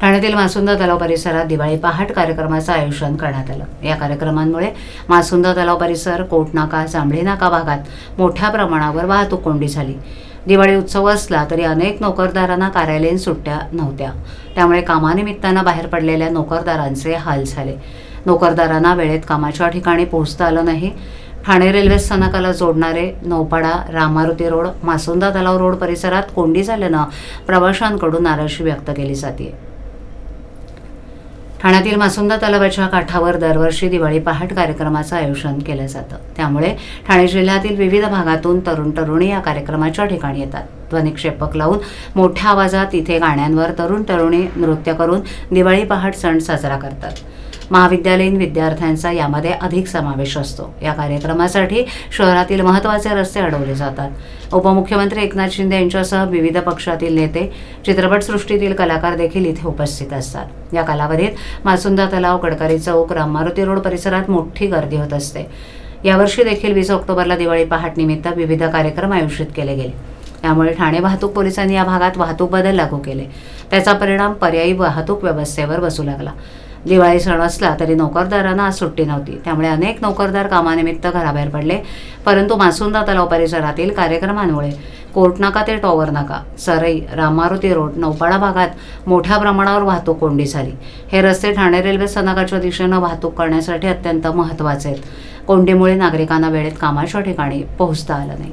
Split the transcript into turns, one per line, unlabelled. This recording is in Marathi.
ठाण्यातील मासुंदा तलाव परिसरात दिवाळी पहाट कार्यक्रमाचं आयोजन करण्यात आलं. या कार्यक्रमांमुळे मासुंदा तलाव परिसर कोटनाका जांभळी नाका भागात मोठ्या प्रमाणावर वाहतूक कोंडी झाली. दिवाळी उत्सव असला तरी अनेक नोकरदारांना कार्यालयीन सुट्ट्या नव्हत्या. त्यामुळे कामानिमित्तानं बाहेर पडलेल्या नोकरदारांचे हाल झाले. नोकरदारांना वेळेत कामाच्या ठिकाणी पोहोचता आलं नाही. ठाणे रेल्वे स्थानकाला जोडणारे नौपाडा रामारुती रोड मासुंदा तलाव रोड परिसरात कोंडी झाल्यानं प्रवाशांकडून नाराजी व्यक्त केली जाते ठाण्यातील मासुंदा तलावाच्या काठावर दरवर्षी दिवाळी पहाट कार्यक्रमाचं आयोजन केलं जातं. त्यामुळे ठाणे जिल्ह्यातील विविध भागातून तरुण तरुणी या कार्यक्रमाच्या ठिकाणी येतात. ध्वनिक्षेपक लावून मोठ्या आवाजात इथे गाण्यांवर तरुण तरुणी नृत्य करून दिवाळी पहाट सण साजरा करतात. महाविद्यालयीन विद्यार्थ्यांचा यामध्ये अधिक समावेश असतो. या कार्यक्रमासाठी शहरातील महत्त्वाचे रस्ते अडवले जातात. उपमुख्यमंत्री एकनाथ शिंदे यांच्यासह विविध पक्षातील नेते चित्रपटसृष्टीतील कलाकार देखील इथे उपस्थित असतात. या कालावधीत मासुंदा तलाव गडकरी चौक राममारुती रोड परिसरात मोठी गर्दी होत असते. यावर्षी देखील वीस ऑक्टोबरला दिवाळी पहाट निमित्त विविध कार्यक्रम आयोजित केले गेले. त्यामुळे ठाणे वाहतूक पोलिसांनी या भागात वाहतूक बदल लागू केले. त्याचा परिणाम पर्यायी वाहतूक व्यवस्थेवर बसू लागला. दिवाळी सण असला तरी नोकरदारांना आज सुट्टी नव्हती. त्यामुळे अनेक नोकरदार कामानिमित्त घराबाहेर पडले. परंतु मासुंदा तलाव परिसरातील कार्यक्रमांमुळे कोर्ट नका ते टॉवर नाका. सरई रामारुती रोड नौपाडा भागात मोठ्या प्रमाणावर वाहतूक कोंडी झाली. हे रस्ते ठाणे रेल्वे स्थानकाच्या दिशेनं वाहतूक करण्यासाठी अत्यंत महत्त्वाचे आहेत. कोंडीमुळे नागरिकांना वेळेत कामाच्या ठिकाणी पोहोचता आलं नाही.